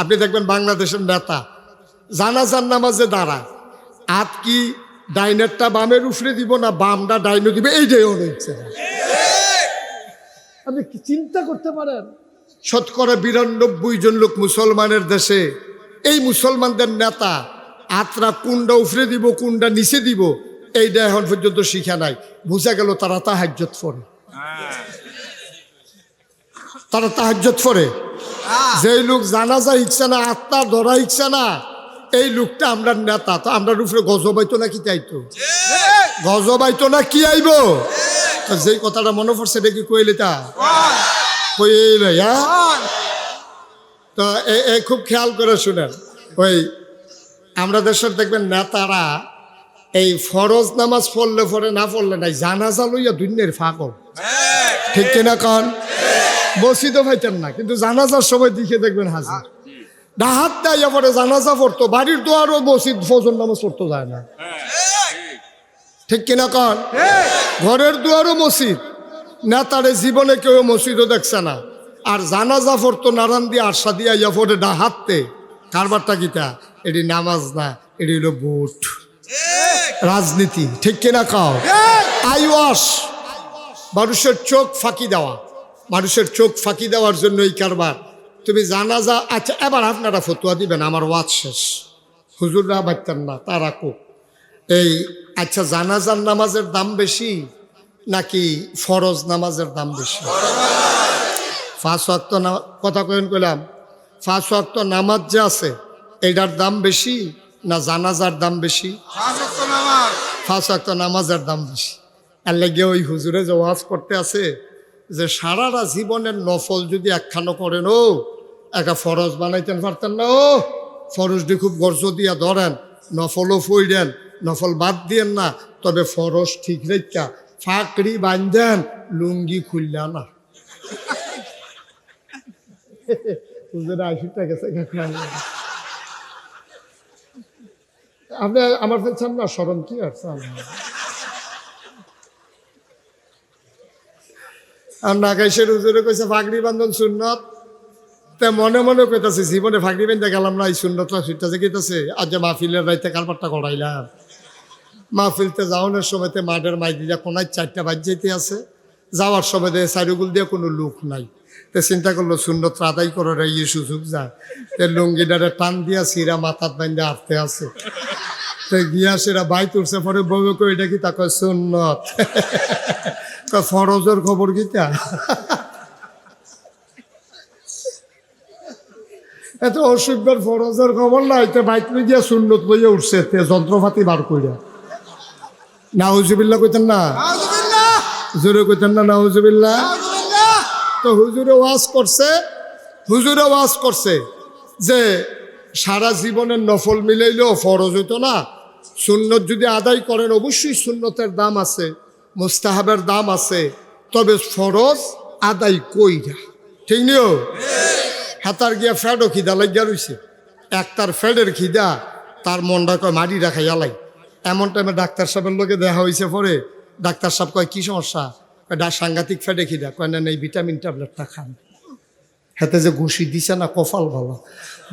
আপনি দেখবেন বাংলাদেশের নেতা জানাজার নামাজে দাঁড়ায়। আত কি ডাইনেরটা বামের উফরে দিব না বামটা ডাইনে দিবে? এইটাই ওর ইচ্ছে আপনি কি চিন্তা করতে পারেন? শতকরা বিরানব্বই জন লোক মুসলমানের দেশে। এই মুসলমানদের নেতা আত্রা কুন্ডা উফরে দিব কুন্ডা নিচে দিব, এইটা এখন পর্যন্ত শিখা নাই। বুঝা গেল তারা তাহাজ্জত পড়ে। তারা তাহাজ্জত পড়ে। যেই লোক জানাজা ইচ্ছা না আত্মা ধরা ইচ্ছা না এই লোকটা আমরা নেতা তো আমরা উপরে গজবাইতো না কি চাইতো গজবাইতো না কি আইব? যেই কথাটা মনে পড়ছে দেখি কইলে তা? কইলে হ্যাঁ? তো খুব খেয়াল করে শুনেন ওই আমরা দেশের দেখবেন নেতারা এই ফরজ নামাজ পড়লে পরে না পড়লে নাই জানাজা লইয়া দুনিয়ার ফাঁকল ঠিক। কিনা কন? মসজিদও পাইতেন না, কিন্তু জানাজার সময় দিকে দেখবেন হাজির। ডাহাত দেয় পরে জানাজা পড়তো, বাড়ির দোয়ারও মসজিদ ফজর নামাজ পড়তো যায় না। ঠিক কিনা কন? ঘরের দুয়ারও মসজিদ না নেতারে জীবনে কেউ মসজিদও দেখছে না। আর জানাজা পড়তো, নারান দিয়ে আরশা দিয়া ইয়া পরে ডাহাতে কারবারটা কিতা এটি নামাজ না, এটি হলো বুট রাজনীতি, ঠিক কিনা কাও আই ওয়াশ মানুষের চোখ ফাঁকি দেওয়া। মানুষের চোখ ফাঁকি দেওয়ার জন্য এই কারবার। তুমি জানাজা আচ্ছা এবার আপনারা ফতুয়া দিবেন আমার ওয়াজ শেষ। হুজুররা বাচ্চান না তারা কোক এই আচ্ছা জানাজার নামাজের দাম বেশি নাকি ফরজ নামাজের দাম বেশি? ফাঁস ওয়াক্ত না কথা কয়েন কইলাম ফাঁস ওয়াক্ত নামাজ যে আছে এটার দাম বেশি না জানাজার দাম বেশি? ফাঁস ওয়াক্ত নামাজের দাম বেশি। আর লেগে ওই হুজুরে যে ওয়াজ করতে আছে যে সারাটা জীবনের নফল যদি একখানো করেন, ও, একা ফরজ বানাইতেন পারতেন না, ও, ফরজটি খুব গর্জ দিয়া ধরেন, নফলও ফইডেন, নফল বাদ দিয়েন না, তবে ফরজ ঠিক রেখা ফাঁকড়ি বান্ধেন লুঙ্গি খুললা না। আপনি আমার চান না, স্মরণ কি আর আর নাগাইশের হুজুরে কইছে, ফাগড়ি বান্ধন সুন্নত। তে মনে মনে কইতাছে, জীবনে ফাগড়ি বেঁধে গেলাম না, এই সুন্নতটা ছুটতেছে কইতাছে, আজ যে মাহফিলের রাইতে কারবারটা করাইলাম মাহফিলতে যাওয়ানোর সময়তে মাঠের মাই দিয়া কোনায় চারটা বাজ যেতে আছে। যাওয়ার সময় দিয়ে চারিগুল দিয়ে কোনো লোক নাই। তে চিন্তা করল সুন্নত আদায় করার এই সুযোগ যায়। তে লুঙ্গিটারে টান দিয়া সিরা মাথাত বাইন্দে আটতে আছে। তে গিয়া সেরা বাই তুলছে, পরে বউ এটা কি তাকে সুন্নত? তা ফরজের খবর কিতা এত অসুখের ফরজের খবর নাই তে বাইক গিয়া সুন্নত লইয়া উঠছে তে যন্ত্রপাতি বার কইরা। নাউজুবিল্লাহ কইতেন না? হুজুরে কইতেন না নাউজুবিল্লাহ! তো হুজুরে ওয়াজ করছে হুজুরে ওয়াজ করছে যে সারা জীবনের নফল মিলাইলেও ফরজ হইতো না। সুন্নত যদি আদায় করেন অবশ্যই সুন্নতের দাম আছে। মুস্তাহাবের দাম আছে, তবে ফরজ আদায় কইরা। ঠিক নিও? হাতার গিয়া ফ্যাডও খিদা লাগিয়া রইছে। একটার ফ্যাডের খিদা, তার মনটা কয় মাটি রাখাই আলাই এমন টাইমে ডাক্তার সাহেবের লোকে দেখা হয়েছে পরে, ডাক্তার সাহেব কয়, কি সমস্যা? ডা সাংঘাতিক ফ্যাডে খিদা। কয়, না এই ভিটামিন ট্যাবলেটটা খান। হাতে যে ঘুষি দিছে না, কপাল ভালো।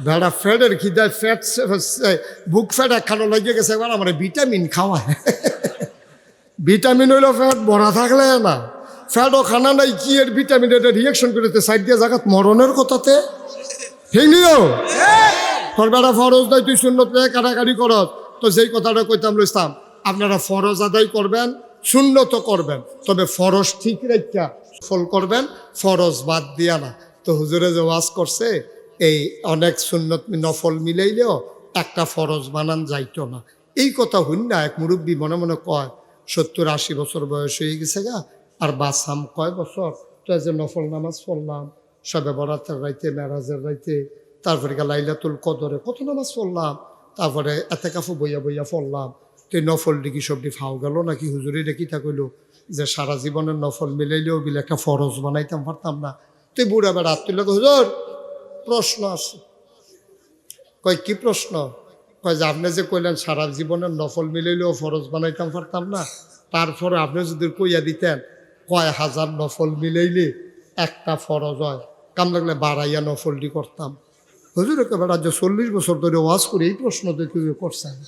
বেড়া ফ্যাটের খিদায় ফ্যাট বুক ফ্যাট একখানো লাগিয়ে গেছে, এবার আমার ভিটামিন খাওয়ায়। ভিটামিন হইল ফ্যাট ভরা থাকলে না। ফ্যাটও খানা নাই, কি এর ভিটামিন এটা রিয়াকশন করেতে সাইড দিয়ে জাগাত মরণের কথাতে। ঠিক তোর বেড়া ফরজ নাই, তুই শূন্য পেয়ে কাটাকাটি করত তো যেই কথাটা কইতাম ইসলাম আপনারা ফরজ আদায় করবেন শূন্য তো করবেন, তবে ফরজ ঠিক রেখা ফল করবেন, ফরজ বাদ দিয়া না। তো হুজুরে যে ওয়াজ করছে, এই অনেক সুন্নত নফল মিলাইলেও একটা ফরজ বানান যাইতো না। এই কথা হইন না, এক মুরব্বী মনে মনে কয় সত্তর আশি বছর বয়স হয়ে গেছে গা। আর বাসাম কয় বছর? তো যে নফল নামাজ পড়লাম, সবে বরাতের রাইতে, মেরাজের রাইতে, তারপরে গা লাইলাতুল কদরে কত নামাজ পড়লাম, তারপরে এতে কাফু বইয়া বইয়া পড়লাম। তো নফল ডিকি সবটি ফাও গেল নাকি? হুজুরি তা কইলো যে সারা জীবনের নফল মিলাইলেও বিলে একটা ফরজ বানাইতাম, পারতাম না। তুই বুড়া বেড়া তুই হুজুর, প্রশ্ন আছে। কয়, কি প্রশ্ন? কয় যে আপনি যে কইলেন সারা জীবনের নফল মিলাইলেও ফরজ বানাইতাম পারতাম না, তারপরে আপনি যদি কইয়া দিতেন কয় হাজার নফল মিলাইলে একটা ফরজ হয়, কাম লাগলে বাড়াইয়া নফলটি করতাম। হুজুর, একেবারে রাজ্য চল্লিশ বছর ধরে ওয়াজ করে, এই প্রশ্ন তো কেউ করছে না।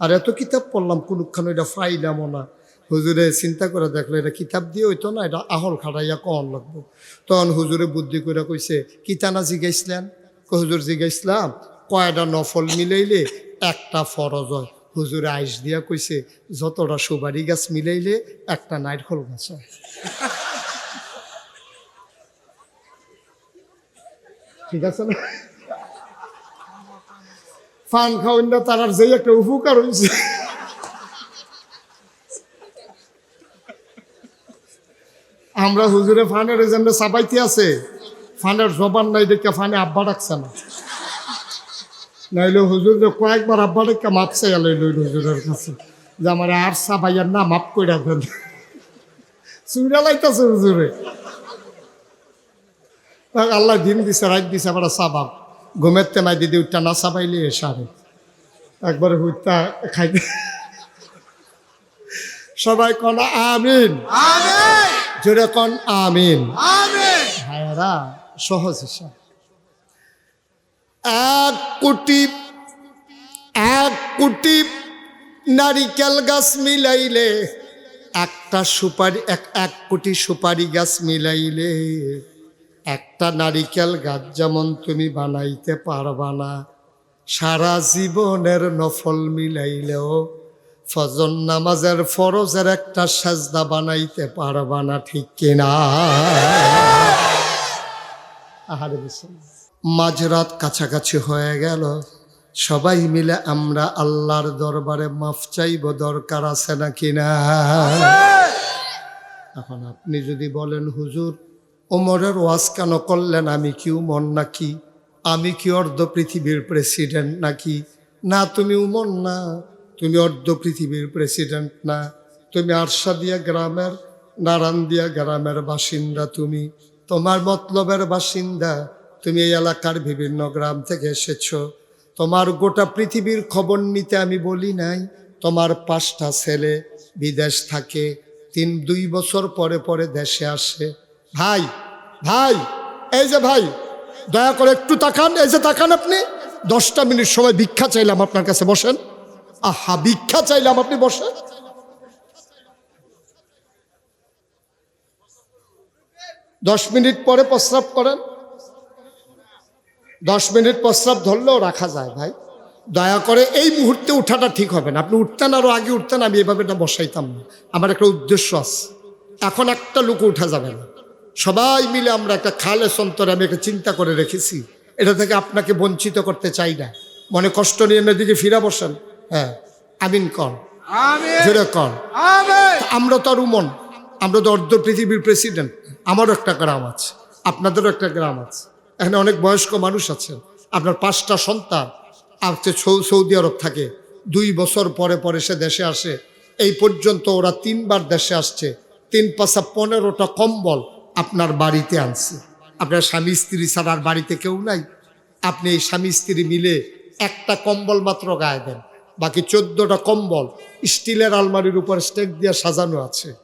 আর এত কিতাব পড়লাম, কোনখানে এটা ফাইলামও না। হুজুরে চিন্তা করে দেখল, এটা কিতাব দিয়ে হইতো না, এটা আহল খাটাইয়া কন লাগবো। তখন হুজুরে বুদ্ধি করে কইছে কিতানা কই হুজুর জিগাইছিলাম কয়টা নফল মিলাইলে একটা ফরজ হয়। হুজুরে আইস দিয়া কইছে, যতটা সুবারি গাছ মিলাইলে একটা নাইরকল গাছ হয়। ঠিক আছে না? ফান খাওয়ান না, তার যেই একটা উপকার হয়েছে আমরা হুজুরে ফানের এজেন্ডে চাপাইতে আছে। ফানের জবান নাই দেখে ফানে আব্বা ডাকছে না। নাইলে হুজুর যে কয়েকবার আব্বা ডেকে মাপ চাইয়া লইল হুজুরের কাছে যে আমার আর সাবাইয়ার না মাপ কইরা দেন। চুইরা লাইতেছে হুজুরে। আল্লাহ দিন দিছে রাত দিছে আবার সাবাব ঘুমের তেমাই দিদি উঠটা না সাবাইলে সারে। একবার হুইতা খাইতে সবাই কন আমিন। জোরে কন আমিন। ভাইয়ারা সহজ হিসাব। এক কোটি এক কোটি নারিকেল গাছ মিলাইলে, একটা সুপারি, এক এক কোটি সুপারি গাছ মিলাইলে, একটা নারিকেল গাছ যেমন তুমি বানাইতে পারবা না, সারা জীবনের নফল মিলাইলেও ফজর নামাজের ফরজের একটা সাজদা বানাইতে পারবা না, ঠিক কিনা আহারে বিসমিল্লাহ। মাঝরাত কাছাকাছি হয়ে গেল। সবাই মিলে আমরা আল্লাহর দরবারে মাফ চাইব, দরকার আছে নাকি না? এখন আপনি যদি বলেন, হুজুর, ওমরের ওয়াজ কেন করলেন? আমি কি উমর নাকি? আমি কি অর্ধ পৃথিবীর প্রেসিডেন্ট নাকি? না, তুমি উমর না। তুমি অর্ধ পৃথিবীর প্রেসিডেন্ট না। তুমি আরশাদিয়া গ্রামের, নারান্দিয়া গ্রামের বাসিন্দা তুমি। তোমার মতলবের বাসিন্দা। তুমি এই এলাকার বিভিন্ন গ্রাম থেকে এসেছ। তোমার গোটা পৃথিবীর খবর নিতে আমি বলি নাই। তোমার পাঁচটা ছেলে বিদেশ থাকে, তিন, দুই বছর পরে পরে দেশে আসে। ভাই ভাই, এই যে ভাই, দয়া করে একটু তাকান, এই যে তাকান আপনি। দশটা মিনিট সময় ভিক্ষা চাইলাম আপনার কাছে, বসেন। আহা, ভিক্ষা চাইলাম আপনি, বসেন। দশ মিনিট পরে প্রস্রাব করেন। দশ মিনিট প্রস্রাব ধরলেও রাখা যায় ভাই। দয়া করে এই মুহূর্তে উঠাটা ঠিক হবে না। আপনি উঠতেন আরও আগে উঠতেন আমি এভাবে এটা বসাইতাম না। আমার একটা উদ্দেশ্য আছে। এখন একটা লোক উঠা যাবে না। সবাই মিলে আমরা একটা খালে সন্তরে আমি একটা চিন্তা করে রেখেছি। এটা থেকে আপনাকে বঞ্চিত করতে চাই না। মনে কষ্ট নিয়ে এদিকে ফিরা বসেন। হ্যাঁ আমিন কর। জোরে কর। আমরা তো আর উমন। আমরা তো অর্ধ পৃথিবীর প্রেসিডেন্ট আমারও একটা গ্রাম আছে। আপনাদেরও একটা গ্রাম আছে। এখানে অনেক বয়স্ক মানুষ আছেন আপনার পাঁচটা সন্তান সৌ- সৌদি আরব থাকে। দুই বছর পরে পরে সে দেশে আসে। এই পর্যন্ত ওরা তিনবার দেশে আসছে। তিন পাশা পনেরোটা কম্বল আপনার বাড়িতে আনছে। আপনার স্বামী, স্ত্রী ছাড়া বাড়িতে কেউ নাই। আপনি এই স্বামী, স্ত্রী মিলে একটা কম্বল মাত্র গায়ে দেন। বাকি চোদ্দটা কম্বল স্টিলের আলমারির উপর স্টেক দিয়ে সাজানো আছে।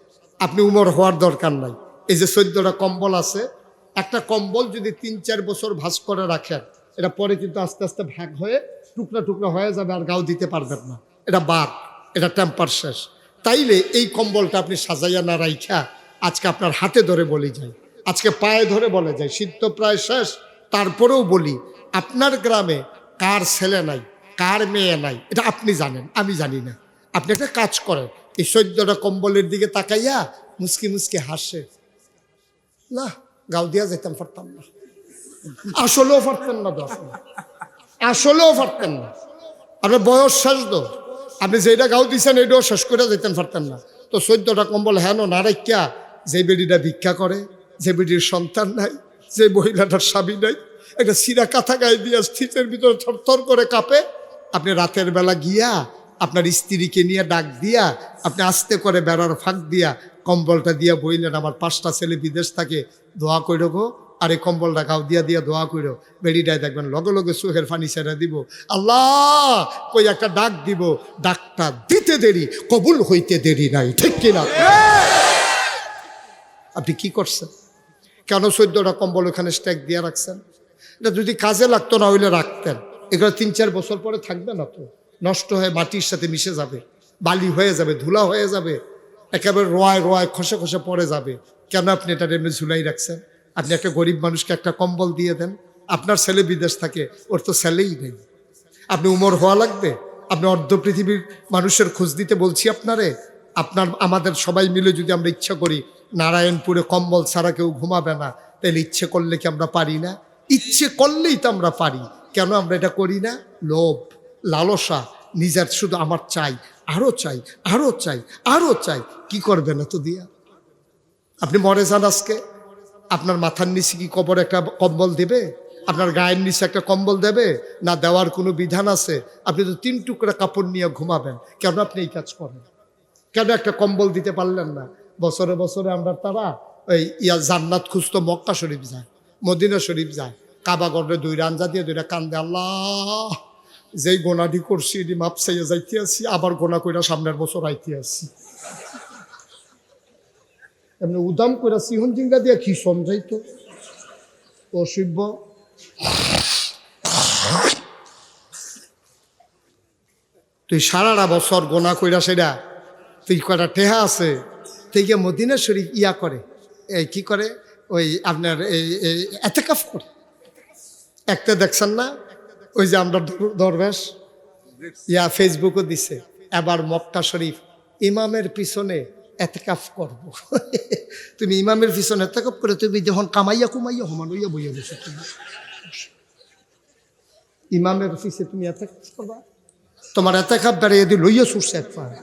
আপনি উমর হওয়ার দরকার নাই। এই যে চোদ্দটা কম্বল আছে একটা কম্বল যদি তিন, চার বছর ভাঁজ করে রাখেন, এটা পরে কিন্তু আস্তে আস্তে ভাগ হয়ে টুকরা টুকরা হয়ে যাবে আর গাও দিতে পারবেন না। এটা বাদ, এটা টেম্পার শেষ। তাইলে এই কম্বলটা আপনি সাজাইয়া না রাইখা আজকে আপনার হাতে ধরে বলি যায় আজকে পায়ে ধরে বলে যায় শীত তো প্রায় শেষ। তারপরেও বলি, আপনার গ্রামে কার ছেলে নাই, কার মেয়ে নাই, এটা আপনি জানেন, আমি জানি না। আপনি একটা কাজ করেন, এই সদ্যটা কম্বলের দিকে তাকাইয়া মুসকি মুসকি হাসে। না গাও দিয়া যেতাম পারতাম না। আসলেও পারতেন না দশ আসলেও পারতেন না। আপনার বয়স শেষ তো। আপনি যেটা গাও দিচ্ছেন এটাও শেষ করে যেতেন পারতেন না। তো চোদ্দটা কম্বল হেন না যে বেডিটা ভিক্ষা করে, যে বেডির সন্তান নাই, যে মহিলাটার স্বামী নাই একটা সিরা কাঁথা গায়ে দিয়া স্থিতের ভিতরে থরথর করে কাঁপে। আপনি রাতের বেলা গিয়া, আপনার স্ত্রীকে নিয়ে ডাক দিয়া, আপনি আস্তে করে বেড়ার ফাঁক দিয়া, কম্বলটা দিয়া বইলেন, আমার পাঁচটা ছেলে বিদেশ থাকে দোয়া করে গো আর এই কম্বলটা গাও দিয়া দিয়া দোয়া করো বেড়িটায় দেখবেন, লগে লগে চোখের ফানি ছেড়ে দিব। আল্লাহ, কই একটা ডাক দিব। ডাকটা দিতে দেরি কবুল হইতে দেরি নাই। ঠিক কিনা? আপনি কি করছেন? কেন চোদ্দটা কম্বল ওখানে স্ট্যাক দিয়ে রাখছেন? এটা যদি কাজে লাগতো না হইলে রাখতেন। এগুলো তিন, চার বছর পরে থাকবে না তো। নষ্ট হয়ে মাটির সাথে মিশে যাবে। বালি হয়ে যাবে, ধুলা হয়ে যাবে। একেবারে রোয়ায় রোয়ায় খসে খসে পড়ে যাবে। কেন আপনি এটা এমনি ঝুলাই রাখছেন? আপনি একটা গরিব মানুষকে একটা কম্বল দিয়ে দেন, আপনার ছেলে বিদেশ থাকে, ওর তো ছেলেই নেই। আপনি উমর হওয়া লাগবে? আপনি অর্ধ পৃথিবীর মানুষের খোঁজ দিতে বলছি আপনারে? আপনার, আমাদের সবাই মিলে যদি আমরা ইচ্ছা করি, নারায়ণপুরে কম্বল ছাড়া কেউ ঘুমাবে না, তাহলে ইচ্ছে করলে কি আমরা পারি না? ইচ্ছে করলেই তো আমরা পারি। কেন আমরা এটা করি না? লোভ, লালসা, নিজের শুধু আমার চাই আরও চাই আরও চাই আরও চাই। কি করবে না তো দিয়া? আপনি মরে যান আজকে। আপনার মাথার নিচে কি কবর একটা কম্বল দেবে? আপনার গায়ের নিচে একটা কম্বল দেবে? না দেওয়ার কোনো বিধান আছে? আপনি তো তিন টুকরা কাপড় নিয়ে ঘুমাবেন। কেন আপনি এই কাজ করেন? কেন একটা কম্বল দিতে পারলেন না? বছরে বছরে আমরা তারা ওই ইয়া জান্নাত খুঁজতো, মক্কা শরীফ যায়, মদিনা শরীফ যায়। কাবা গড়ে দুই রাঞ্জা দিয়ে দুইটা কান্দে, আল্লাহ, যেই গোনাটি করছি এটি মাপ চাইয়া যাইতে আসি আবার গোনা কইরা সামনের বছর আইতে আসি এমনি উদাম কইরা সিহন জিঙ্গা দিয়া কি সমঝাইতো? অসিব্য তুই সারাটা বছর গোনা কইরা সেটা, তুই কয়টা টেহা আছে, তুই গিয়ে মদিনা শরীফ ইয়া করে। এই কি করে? ওই আপনার এই এই এতেকাফ করে। একটা দেখছেন না? ওই যে আমরা দরবেশ, ইয়া ফেসবুকও দিছে, এবার মক্কা শরীফ, ইমামের পিছনে এতেকাফ করব। তুমি ইমামের পিছনে এতেকাফ করে তুমি যখন কামাইয়া কুমাইয়া হমান হইয়া বইয়া বসে তুমি। ইমামের পিছে তুমি এতেকাফ করবা। তোমার এতেকাফ বেড়ে দিয়ে লইয়া সুরছে এক পা।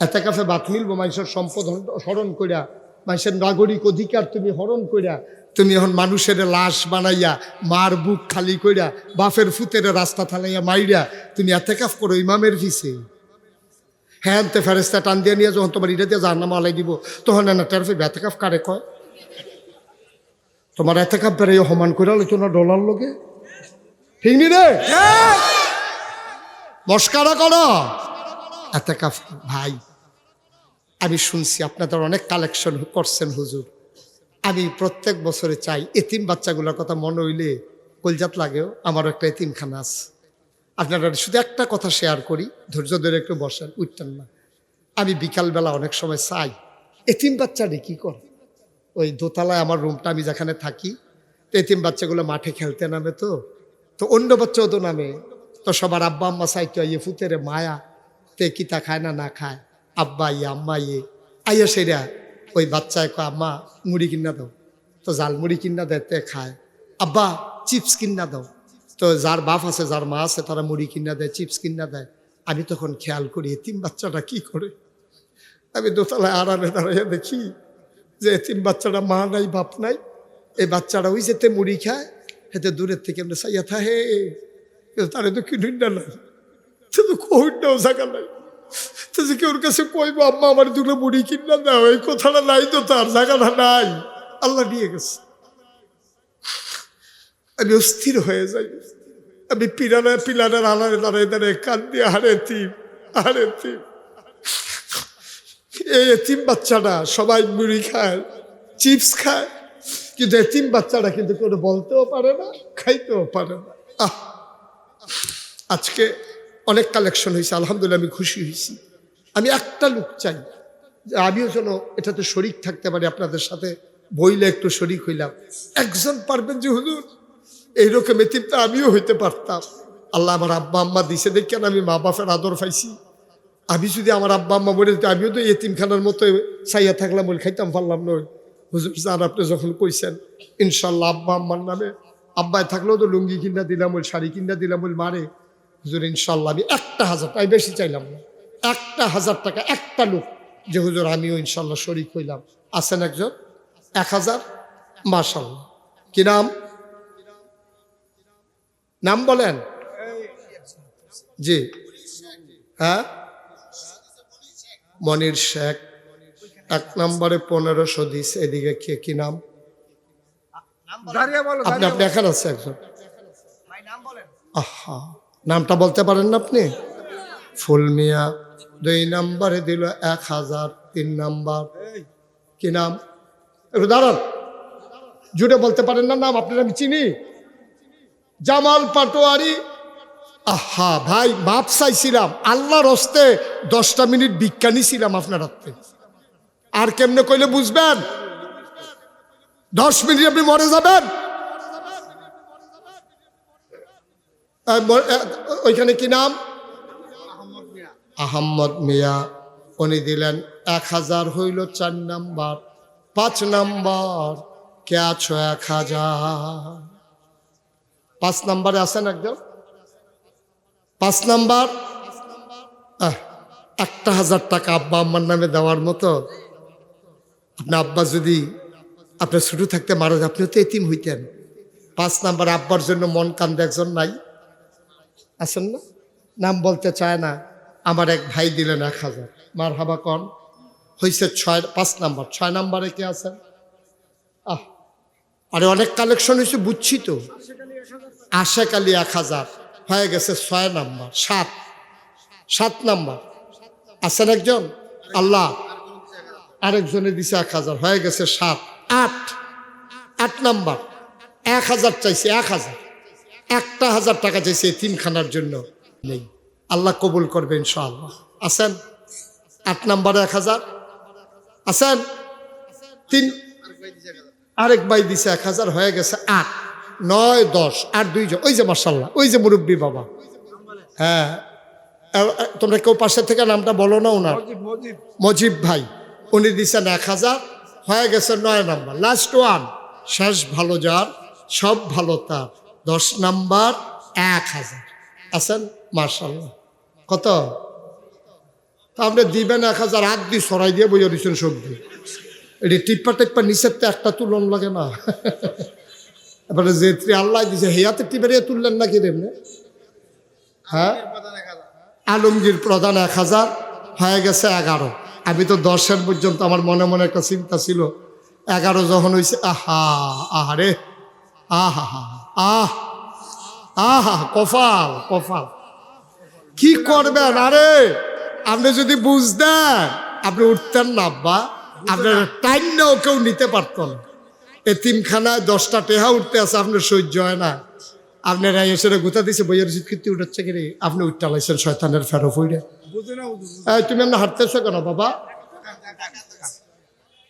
এতে কাফে বাত মিলবো, মানুষের সম্পদ হরণ কইরা। মানুষের নাগরিক অধিকার তুমি হরণ কইরা। তুমি এখন মানুষের লাশ বানাইয়া, মার বুক খালি কইরা, বাপের ফুতের রাস্তা থালাইয়া মাইরা, তুমি এতে কাফ করো ইমামের ফিসে হ্যাঁ তে ফেরেস্তা টান দিয়ে নিয়ে যখন তোমার ইটা দিয়ে জাহার নামা আলাই দিব, তখন না টারফে কাফ কারে কয়? তোমার এতে কাপ বেড়ে সমান করে লইতো না ডলার লোকে ঠিক নি রে? মস্কারা করো? এতে কাফ, ভাই, আমি শুনছি আপনাদের অনেক কালেকশন করছেন হুজুর। আমি প্রত্যেক বছরে চাই এতিম বাচ্চাগুলোর কথা মনে হইলে কলজাত লাগেও আমার একটা এতিমখানা আছে। আপনারা শুধু একটা কথা শেয়ার করি, ধৈর্য ধরে একটু বসেন, উঠতেন না। আমি বিকালবেলা অনেক সময় চাই, এতিম বাচ্চাটি কী করে? ওই দোতলায় আমার রুমটা আমি যেখানে থাকি, তো এতিম বাচ্চাগুলো মাঠে খেলতে নামে তো তো অন্য বাচ্চাও তো নামে। তো সবার আব্বা আম্মা চাইতো ইয়ে ফুতেরে মায়া, তে কিতা খায় না না খায়? আব্বা ইয়ে আম্মা ইয়ে। আইয়া সেরা, ওই বাচ্চায় কয়, আম্মা, মুড়ি কিনা দাও। তো জাল মুড়ি কিনা দেয়, তে খায়। আব্বা, চিপস কিনা দাও। তো যার বাপ আছে, যার মা আছে, তারা মুড়ি কিনা দেয়, চিপস কিনা দেয়। আমি তখন খেয়াল করি এতিম বাচ্চাটা কি করে? আমি দোতলায় আড়ালে দাঁড়াইয়া দেখি যে এতিম বাচ্চাটা মা নাই, বাপ নাই। এই বাচ্চাটা ওই যেতে মুড়ি খায় হেতে দূরের থেকে আমরা সাইয়া থা, হে তারে তো কিনুন না নাই। তো তো কইটাও জায়গা নাই। তো যে কেউর কাছে কইবো, আম্মা, আমার দুটো মুড়ি কিনা দাও, এই কথাটা নাই তো তার জায়গাটা নাই। আল্লাহ নিয়ে গেছে। আমি অস্থির হয়ে যাই। আমি পিলানা পিলানার আলারে দাঁড়ায় দাঁড়ায় কান্দি হারে তিম হারে তিম। এই এতিম বাচ্চাটা সবাই মুড়ি খায়, চিপস খায়, কিন্তু এতিম বাচ্চাটা কিন্তু কোনো বলতেও পারে না, খাইতেও পারে না। আহ! আজকে অনেক কালেকশন হয়েছে, আলহামদুলিল্লাহ আমি খুশি হয়েছি। আমি একটা লুক চাই, যে আমিও যেন এটাতে শরিক থাকতে পারি, আপনাদের সাথে বইলে একটু শরিক হইলাম। একজন পারবেন যে হুজুর? এইরকম এতিমটা আমিও হইতে পারতাম। আল্লাহ আমার আব্বা আম্মা দিছে দেখেন আমি মা বাপের আদর পাইছি। আমি যদি আমার আব্বা আম্মা বলে দিত, আমিও তো এতিমখানার মতো চাইয়া থাকলাম বলে খাইতাম পারলাম নয় হুজুর স্যার আপনি যখন কইছেন ইনশাল্লাহ আব্বা আম্মার নামে আব্বায় থাকলেও তো লুঙ্গি কিনা দিলাম ওই শাড়ি কিনা দিলাম ওই মারে। হুজুর ইনশাল্লাহ আমি একটা হাজার টাকা বেশি চাইলাম না। একটা হাজার টাকা একটা লোক যে হুজুর আমিও ইনশাল্লাহ শরিক হইলাম। আছেন একজন? এক হাজার? মাশাল্লাহ কি নাম? নাম বলেন। জি। হ্যাঁ? মনির শেখ। এক নম্বরে পনেরোশো দিস এদিকে কে কি নাম? আপনি এখানে আছে একজন। আহা নামটা বলতে পারেন না আপনি? ফুল মিয়া দুই নম্বরে দিল এক হাজার তিন নাম্বার। কি নাম? দাঁড়ান। জুড়ে বলতে পারেন না নাম আপনার আমি চিনি। জামাল পাটোয়ারি। আহা ভাই, মাপ চাইছিলাম। আল্লাহর হস্তে দশটা মিনিট বিজ্ঞানী ছিলাম আপনার হাতে। আর কেমনে কইলে বুঝবেন? দশ মিনিট আপনি মরে যাবেন। ওইখানে কি নাম? আহম্মদ মিয়া। উনি দিলেন এক হাজার, হইল চার নাম্বার। পাঁচ নাম্বার। কে আছো? এক হাজার। পাঁচ নাম্বারে আছেন একজন? পাঁচ নাম্বার? একটা হাজার টাকা আব্বা আম্মার নামে দেওয়ার মতো। আপনার আব্বা যদি আপনার ছোট থাকতে মারা আপনিও তো এতিম হইতেন। পাঁচ নাম্বার আব্বার জন্য মন কান্দে একজন নাই। আছেন না? নাম বলতে চায় না। আমার এক ভাই দিলেন এক হাজার। মার হাবা কন। হয়েছে ছয়, পাঁচ নাম্বার। ছয় নাম্বারে কে আছেন? আহ, আরে অনেক কালেকশন হয়েছে বুঝছি তো। আশেক আলী এক হাজার, হয়ে গেছে ছয় নাম্বার, সাত সাত নাম্বার। আছেন একজন? আল্লাহ। আরেকজনে দিছে এক হাজার, হয়ে গেছে সাত, আট আট নাম্বার। এক হাজার চাইছে, এক হাজার। একটা হাজার টাকা চাইছে তিনখানার জন্য। নেই। আল্লাহ কবুল করবে ইনশাআল্লাহ। আছেন? আট নাম্বারে এক হাজার। আছেন? তিন আরেক বাই দিছে এক হাজার, হয়ে গেছে আট। নয় দশ আর দুইজন ওই যে মার্শাল্লাহ ওই যে মুরব্বী বাবা। হ্যাঁ। তোমরা কেউ পাশে থেকে নামটা বলো না ওনার? মজিব ভাই উনি দিচ্ছেন এক হাজার হয়ে গেছে নয় নাম্বার। লাস্ট ওয়ান শেষ ভালো যার সব ভালো তার। দশ নাম্বার এক হাজার। আছেন? মার্শাল্লাহ কত? তা আপনি দিবেন এক হাজার আগ দিয়ে সরাই দিয়ে বইয়া দিচ্ছেন সবজি। এটি টিপ্পা টিপ্পা নিচের তো একটা তুলন লাগে না। এবারে যে ত্রি আল্লাহ দিছে, হেয়াতে টিপে তুললেন নাকি রেমনে হ্যাঁ? আলমগীর প্রধান এক হাজার, হয়ে গেছে এগারো। আমি তো দশের পর্যন্ত আমার মনে মনে একটা চিন্তা ছিল, এগারো যখন হয়েছে আহা আহারে আহা হা আহ, আহা কফাল কফাল কি করবেন আরে? আপনি যদি বুঝতেন, আপনি উঠতেন না, আব্বা। আপনার টাইম কেউ নিতে পারত না। এতিমখানায় দশটা টেহা উঠতে আছে আপনার সহ্য হয় না। আপনার এসে গুতা দিছে বইয়ের কীর্তি উঠাচ্ছে কি আপনি উঠতে লাইছেন শয়তানের ফেরো ফইরে। তুমি এমনি হাঁটতেছো কেন বাবা?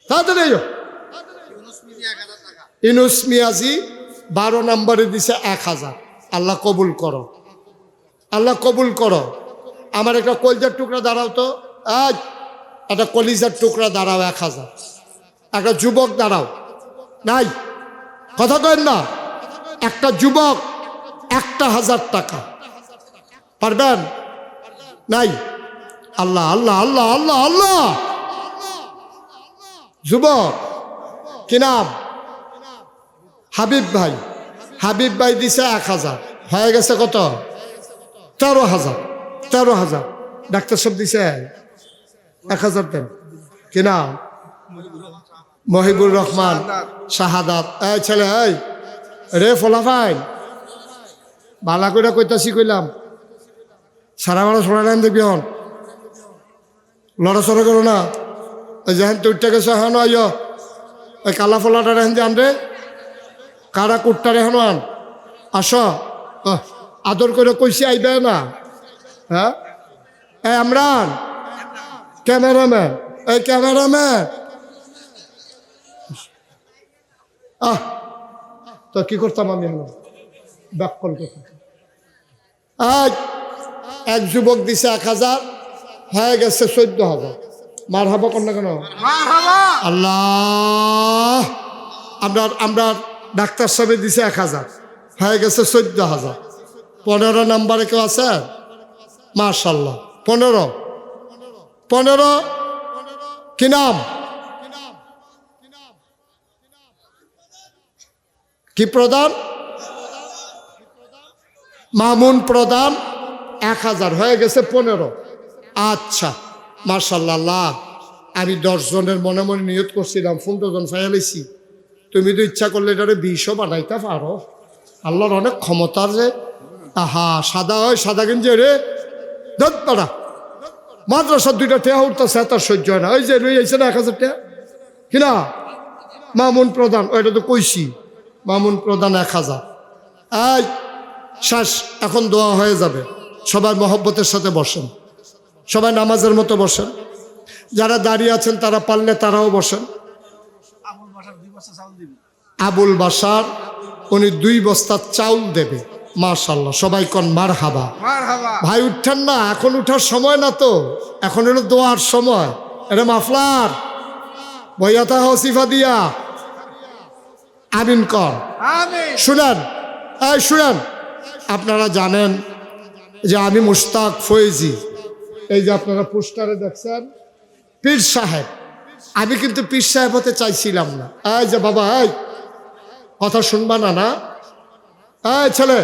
তাড়াতাড়ি। ইনুস মিয়াজি বারো নম্বরে দিছে এক হাজার। আল্লাহ কবুল করো। আল্লাহ কবুল করো। আমার একটা কলিজার টুকরা দাঁড়াও তো। আজ একটা কলিজার টুকরা দাঁড়াও এক হাজার। একটা যুবক দাঁড়াও। নাই। কথা কেন না। একটা যুবক একটা হাজার টাকা। পারবেন? নাই। আল্লাহ আল্লাহ আল্লাহ আল্লাহ আল্লাহ। যুবক, কি নাম? হাবিব ভাই। হাবিব ভাই দিছে এক হাজার। হয়ে গেছে কত? তেরো হাজার। তেরো হাজার। ডাক্তার সব দিছে এক হাজার দেন। কি নাম? মহিবুর রহমান, শাহাদাত। এই ছেলে, এই। রে ফলাফাইন বালা করে কইতাছি কইলাম। সারা মানুষ শোনা নেন দেখবি হন লড়াচড়া করো না। ওই যেহেন তুইটা গেছে হ্যাঁ আইয়। ওই কালা ফলাটা রেহেন যে আনরে কারা কুটটা রেহানো আন? আস। আদর করে কইছি আইবে না। হ্যাঁ? এ আমরান। ক্যামেরাম্যান। এই ক্যামেরাম্যান। আহ তো কি করতাম আমি এখন ব্যাক কল করতাম। আজ এক যুবক দিছে এক হাজার হয়ে গেছে চোদ্দ হাজার। মার হাবা না কেন? আল্লাহ! আমরা আমরা ডাক্তার সাহেব দিছে এক হাজার হয়ে গেছে চোদ্দ হাজার। পনেরো নাম্বারে কেউ আছে? মার্শাল্লাহ পনেরো? পনেরো? কি নাম? কি প্রদান? মামুন প্রদান এক হাজার, হয়ে গেছে পনেরো। আচ্ছা মার্শাল্লাহ আমি দশজনের মনে মনে নিয়ত করছিলাম, পনেরো জন ফাইলাইছি তুমি তো ইচ্ছা করলে এটারে বিশও বানাইতে পারো। আল্লাহর অনেক ক্ষমতার যে আহা, সাদা হয়, সাদা গেঞ্জি রে। ধর পারা মাদ্রাসার দুইটা টেয়া উঠতেছে তার সহ্য হয় না। ওই যে রই আইছে না এক হাজার টেয়া? কিনা মামুন প্রধান ওইটা তো কইছি। মামুন প্রধান এক হাজার। এই শ্বাস এখন দোয়া হয়ে যাবে। সবাই মহব্বতের সাথে বসেন। সবাই নামাজের মতো বসেন। যারা দাঁড়িয়ে আছেন তারা পারলে তারাও বসেন। আবুল বাসার উনি দুই বস্তা চাউল দেবে। মাশাল্লাহ সবাই কন মার হাবা ভাই উঠছেন না এখন উঠার সময় না তো। এখন হলো দোয়ার সময়। এটা মাফলার বইয়াতা হসিফা দিয়া। আমিন কর। শুনেন এই শুনেন আপনারা জানেন যে আমি মুশতাক ফয়েজি এই যে আপনারা পোস্টারে দেখছেন পীর সাহেব। আমি কিন্তু পীর সাহেব হতে চাইছিলাম না। এই যে বাবা এই কথা শুনবা না না? এই ছেলে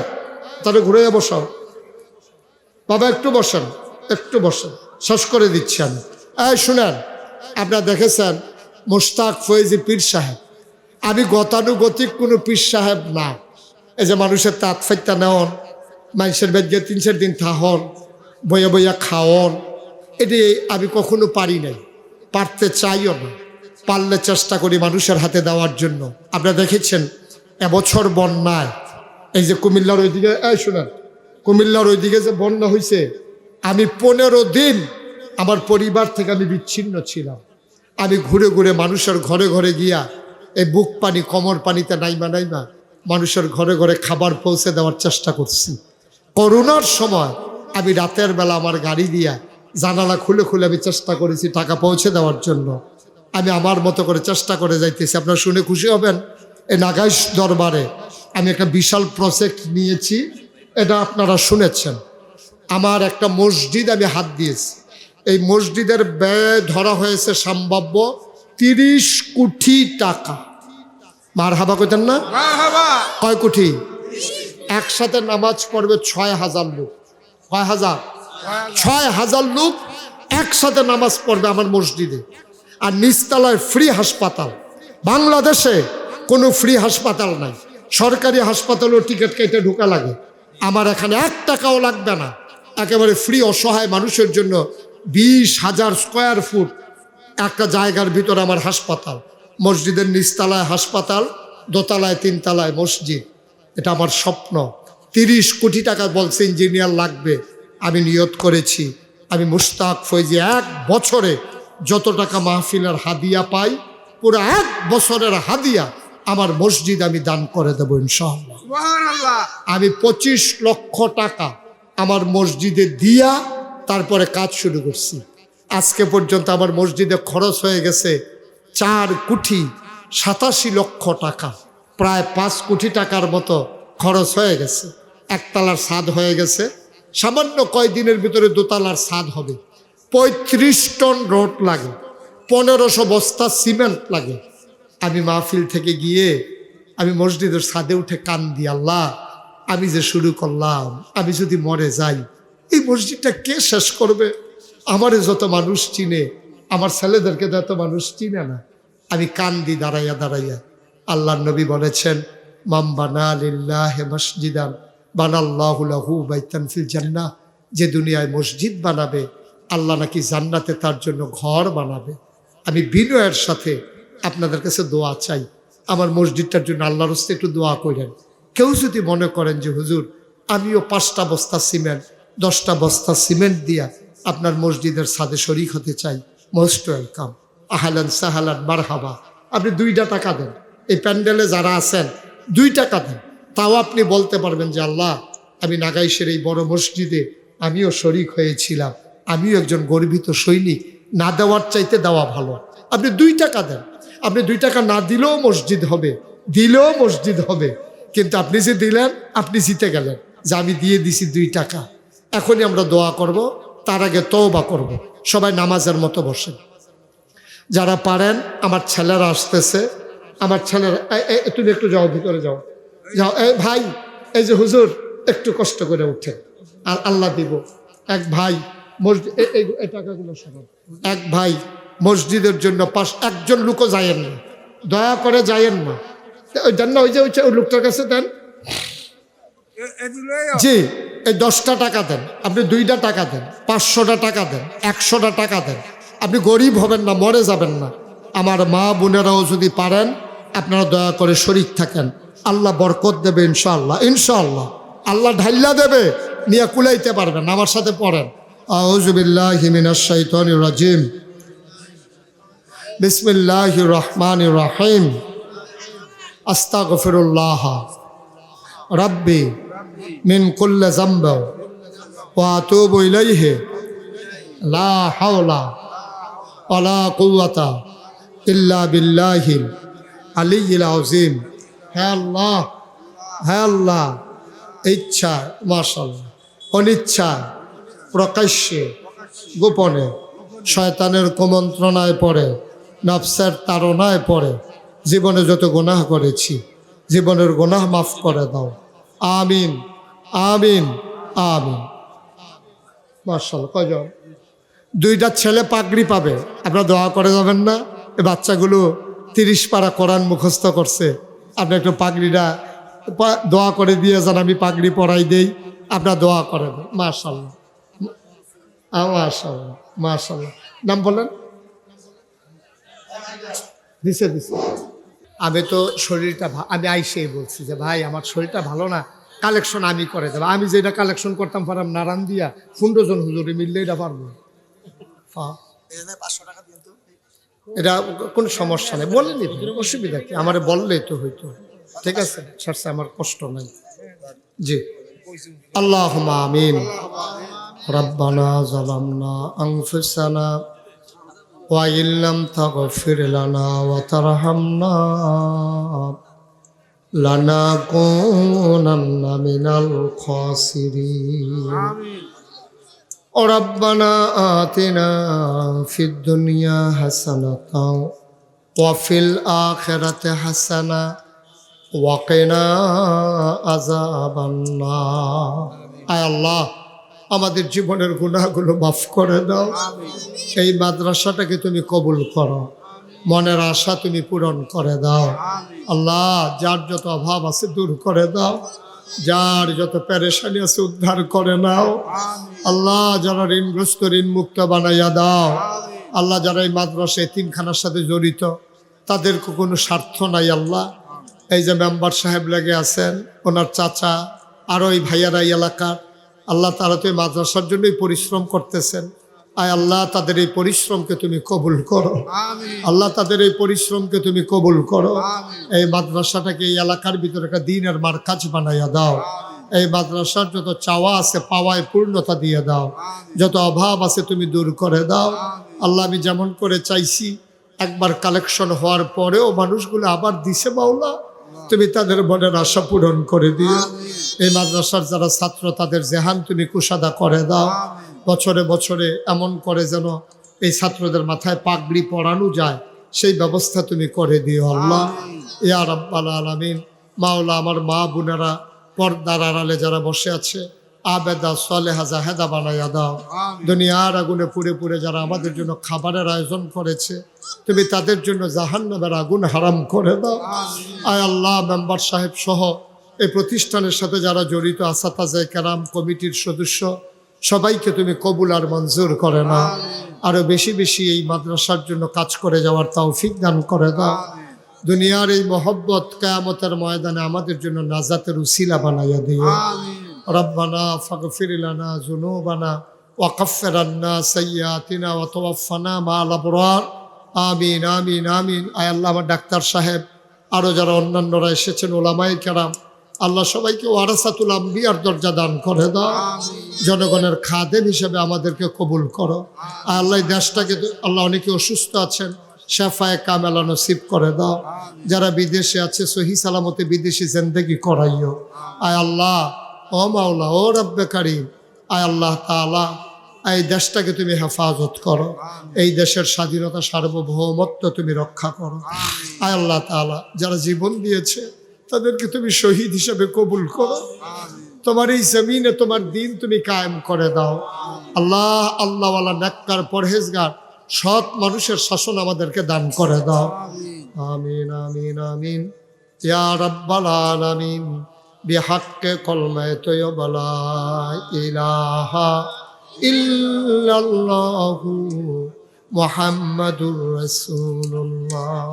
তাহলে ঘুরে বসো। বাবা একটু বসেন একটু বসেন শেষ করে দিচ্ছি আমি। এই শুনেন আপনারা দেখেছেন মুশতাক ফয়েজি পীর সাহেব। আমি গতানুগতিক কোনো পীর সাহেব না। এই যে মানুষের তাঁত ফাইতা নেওয়ন মানুষের বেদকে তিন চার দিন থাহন, বইয়া বইয়া খাওয়ন, এটি আমি কখনো পারি নাই। পারতে চাইও না। পারলে চেষ্টা করি মানুষের হাতে দেওয়ার জন্য। আপনারা দেখেছেন, এবছর বন্যায়, এই যে কুমিল্লার ওইদিকে শোনেন, কুমিল্লার ওইদিকে যে বন্যা হয়েছে আমি পনেরো দিন আমার পরিবার থেকে আমি বিচ্ছিন্ন ছিলাম। আমি ঘুরে ঘুরে মানুষের ঘরে ঘরে গিয়া এই বুক পানি, কমর পানিতে নাইমা নাইমা, মানুষের ঘরে ঘরে খাবার পৌঁছে দেওয়ার চেষ্টা করছি। করোনার সময় আমি রাতের বেলা আমার গাড়ি দিয়া জানালা খুলে খুলে আমি চেষ্টা করেছি টাকা পৌঁছে দেওয়ার জন্য। আমি আমার মতো করে চেষ্টা করে যাইতেছি। আপনারা শুনে খুশি হবেন, এই নাগাইশ দরবারে আমি একটা বিশাল প্রজেক্ট নিয়েছি, এটা আপনারা শুনেছেন। আমার একটা মসজিদ আমি হাত দিয়েছি। এই মসজিদের ব্যয় ধরা হয়েছে সম্ভাব্য তিরিশ কোটি টাকা। মার হাবা কইতেন না? কয় কোটি? একসাথে নামাজ পড়বে ছয় হাজার লোক। কয় হাজার? ছয় হাজার লোক একসাথে নামাজ পড়বে আমার মসজিদে। আর নিচতলায় ফ্রি হাসপাতাল। বাংলাদেশে কোনো ফ্রি হাসপাতাল নাই। সরকারি হাসপাতালও টিকিট কেটে ঢোকা লাগে। আমার এখানে এক টাকাও লাগবে না। একেবারে ফ্রি অসহায় মানুষের জন্য বিশ হাজার স্কোয়ার ফুট একটা জায়গার ভিতর আমার হাসপাতাল। মসজিদের নিচতলায় হাসপাতাল দোতলায় তিনতলায় মসজিদ। এটা আমার স্বপ্ন। তিরিশ কোটি টাকা বলছে ইঞ্জিনিয়ার লাগবে। আমি নিয়ত করেছি। আমি মুশতাক ফৈজি এক বছরে যত টাকা মাহফিলের হাদিয়া পাই পুরো এক বছরের হাদিয়া আমার মসজিদ আমি দান করে দেবো ইনশাআল্লাহ। আমি পঁচিশ লক্ষ টাকা আমার মসজিদে দিয়া তারপরে কাজ শুরু করছি। আজকে পর্যন্ত আমার মসজিদে খরচ হয়ে গেছে চার কোটি সাতাশি লক্ষ টাকা। প্রায় পাঁচ কোটি টাকার মতো খরচ হয়ে গেছে। একতলার স্বাদ হয়ে গেছে। সামান্য কয়দিনের ভিতরে দোতলার স্বাদ হবে। পঁয়ত্রিশ টন রোড লাগে। পনেরোশো বস্তা সিমেন্ট লাগে। আমি মাহফিল থেকে গিয়ে আমি মসজিদের ছাদে উঠে কান দি আল্লাহ, আমি যে শুরু করলাম, আমি যদি মরে যাই, এই মসজিদটা কে শেষ করবে? আমারে যত মানুষ চিনে, আমার ছেলেদেরকে তো এত মানুষ চিনে না, আমি কান দি দাঁড়াইয়া দাঁড়াইয়া আল্লাহ নবী বলেছেন মাম বানা লিল্লাহ মসজিদান, বানাল্লাহু বাইতান ফিল জান্নাহ। যে দুনিয়ায় মসজিদ বানাবে, আল্লাহ নাকি জান্নাতে তার জন্য ঘর বানাবে। আমি বিনয়ের সাথে আপনাদের কাছে দোয়া চাই। আমার মসজিদটার জন্য আল্লাহর হস্তে একটু দোয়া করেন। কেউ যদি মনে করেন যে, হুজুর, আমিও পাঁচটা বস্তা সিমেন্ট, দশটা বস্তা সিমেন্ট দিয়া আপনার মসজিদের সাথে শরিক হতে চাই। মোস্ট ওয়েলকাম আহালান সাহালান মারহাবা। আপনি দুইটা টাকা দেন। এই প্যান্ডেলে যারা আছেন, দুই টাকা দেন। তাও আপনি বলতে পারবেন যে, আল্লাহ, আমি নাগাইশের এই বড় মসজিদে আমিও শরিক হয়েছিলাম। আমিও একজন গর্বিত সৈনিক। না দেওয়ার চাইতে দেওয়া ভালো। আপনি দুই টাকা দেন। আপনি দুই টাকা না দিলেও মসজিদ হবে, দিলেও মসজিদ হবে। কিন্তু আপনি যে দিলেন, আপনি জিতে গেলেন। যে আমি দিয়ে দিছি দুই টাকা। এখনই আমরা দোয়া করব। তার আগে তওবা করব। সবাই নামাজের মতো বসেন যারা পারেন, আমার ছেলেরা আসতেছে। আমার ছেলেরা, এ- এ- তুমি একটু যাও, ভিতরে যাও। যাও এই ভাই, এই যে হুজুর, একটু কষ্ট করে উঠে। আর আল্লাহ দিব। এক ভাই মসজিদ এ- টাকাগুলো সরান এক ভাই, মসজিদের জন্য পাশ একজন লোকও যায়েন না। দয়া করে যায়েন না। ওই না ওই যে, ওই লোকটার কাছে দেন। জি, এই দশটা টাকা দেন। আপনি দুইটা টাকা দেন, পাঁচশোটা টাকা দেন, একশোটা টাকা দেন। আপনি গরিব হবেন না, মরে যাবেন না। আমার মা বোনেরাও যদি পারেন, আপনারা দয়া করে শরিক থাকেন। আল্লাহ বরকত দেবে ইনশাআল্লাহ ইনশাআল্লাহ। আল্লাহ ঢাইল্লা দেবে, নিয়ে কুলাইতে পারবেন, আমার সাথে পড়েন। আউজুবিল্লাহ বিসমিল্লাহির রহমানির রহিম। আস্তাগফিরুল্লাহ। রাব্বি কুল্লি যামব ওয়া আতুবু ইলাইহি, লা হাওলা কুওয়াতা ইল্লা বিল্লাহিল আলিয়্যিল আযীম। হে আল্লাহ হে আল্লাহ, ইচ্ছা মাশাল্লাহ অনিচ্ছা, প্রকাশ্যে, গোপনে, শয়তানের কুমন্ত্রণায় পড়ে, নফসের তাড়নায় পড়ে, জীবনে যত গুনাহ করেছি, জীবনের গুনাহ মাফ করে দাও। আমিন আমিন আমিন। মার্শাল কয়জন? দুইটা ছেলে পাগড়ি পাবে, আপনারা দোয়া করে যাবেন না? এই বাচ্চাগুলো তিরিশ পাড়া কোরআন মুখস্থ করছে, আপনি একটু পাগড়িটা দোয়া করে দিয়ে যান, আমি পাগড়ি পরাই দেই, আপনার দোয়া করেন মার্শাল্লাহ মার্শাল্লাহ মার্শাল্লাহ নাম বলেন। দিছে দিছে। আমি তো শরীরটা ভা- আমি আইসেই বলছি যে ভাই আমার শরীরটা ভালো না কালেকশন আমি করে দেবো আমি যেটা কালেকশন করতাম পারাম নারান দিয়া পনেরো জন হুজুরে মিললে এটা পারবো হ্যাঁ। এটা কোনো সমস্যা নেই বলে নিবি অসুবিধা কি আমার বললেই তো হইতো ঠিক আছে সারসে আমার কষ্ট নাই জি আল্লাহ আমিন ربنا ظلمنا أنفسنا ওয়াইল্লাম তাগফির লানা ওয়া তারহামনা লানা কুনান্না মিনাল খাসিরিন ও রব্বানা আতিনা ফিদ দুনিয়া হাসানাতাও ওয়া ফিল আখিরাতি হাসানা ওয়া আল্লাহ আমাদের জীবনের গুণাগুলো মাফ করে দাও। এই মাদ্রাসাটাকে তুমি কবুল করো। মনের আশা তুমি পূরণ করে দাও। আল্লাহ যার যত অভাব আছে দূর করে দাও। যার যত পেরেশানি আছে উদ্ধার করে নাও। আল্লাহ যারা ঋণগ্রস্ত ঋণ মুক্ত বানাইয়া দাও। আল্লাহ যারা এই মাদ্রাসায় তিনখানার সাথে জড়িত তাদের কোনো স্বার্থ নাই আল্লাহ। এই যে মেম্বার সাহেব লেগে আছেন ওনার চাচা আরও এই ভাইয়ারা এই এলাকার আল্লাহ তারা তো মাদ্রাসার জন্যই পরিশ্রম করতেছেন। আয় আল্লাহ তাদের এই পরিশ্রমকে তুমি কবুল করো। আল্লাহ তাদের এই পরিশ্রমকে তুমি কবুল করো। এই মাদ্রাসাটাকে এই এলাকার ভিতরে একটা দিনের মার কাজ বানাইয়া দাও। এই মাদ্রাসার যত চাওয়া আছে পাওয়ায় পূর্ণতা দিয়ে দাও। যত অভাব আছে তুমি দূর করে দাও। আল্লাহ আমি যেমন করে চাইছি একবার কালেকশন হওয়ার পরেও মানুষগুলো আবার দিছে বাউলা তুমি তাদের মনের আশা পূরণ করে দিও। এই মাদ্রাসার যারা ছাত্র তাদের জেহান তুমি কুশাদা করে দাও। বছরে বছরে এমন করে যেন এই ছাত্রদের মাথায় পাগড়ি পড়ানো যায় সেই ব্যবস্থা তুমি করে দিও আল্লাহ। ইয়া আব্বাল আলামিন মাওলা আমার মা বোনেরা পর্দার আড়ালে যারা বসে আছে আবেদা সলেহা জাহেদা বানাইয়া দাও। দুনিয়ার আগুনে পুড়ে পুড়ে যারা আমাদের জন্য খাবারের আয়োজন করেছে তুমি তাদের জন্য জাহান্নামের আগুন হারাম করে দাও। আয় আল্লাহ মেম্বার সাহেব সহ এই প্রতিষ্ঠানের সাথে যারা জড়িত আসাতাজায় কেরাম কমিটির সদস্য সবাইকে তুমি কবুল আর মঞ্জুর করে না আরও বেশি বেশি এই মাদ্রাসার জন্য কাজ করে যাওয়ার তৌফিক দান করে দাও। দুনিয়ার এই মহব্বত কেয়ামতের ময়দানে আমাদের জন্য নাজাতের উসিলা বানাইয়া দিও। ফাগফির লানা যুনুবানা ওয়াকাফির আন্না সাইয়্যাতিনা ওয়া তাওয়াফানা মা'আল আবরার। আমিন আমিন আমিন। আয় আল্লাহ আমার ডাক্তার সাহেব আরও যারা অন্যান্যরা এসেছেন ওলামাই কেরাম আল্লাহ সবাইকে ওয়ারাসাতুল আম্বিয়ার দরজা দান করে দাও। জনগণের খাদেম হিসেবে আমাদেরকে কবুল করো। আর আল্লাহ দেশটাকে আল্লাহ অনেকে অসুস্থ আছেন শেফায় কামেলা নসিব করে দাও। যারা বিদেশে আছে সহি সালামতে বিদেশি জেন্দেগি করাইও। আয় আল্লাহ ও মাওলা ও রব্বে কারিম আয় আল্লাহ তাআলা এই দেশটাকে তুমি হেফাজত করো। এই দেশের স্বাধীনতা সার্বভৌমত্ব তুমি রক্ষা করো। আয় আল্লাহ তাআলা যারা জীবন দিয়েছে তাদেরকে তুমি শহীদ হিসেবে কবুল করো। তোমার এই জমিনে তোমার দিন তুমি কায়েম করে দাও। আল্লাহ আল্লাহওয়ালা নেককার পরহেজগার সৎ মানুষের শাসন আমাদেরকে দান করে দাও। আমিন আমিন আমিন। ইয়া রাব্বাল আলামিন। বিহাক্কে কলমায় তৈয়বলা ইলাহা ইল্লাল্লাহু মুহাম্মাদুর রাসূলুল্লাহ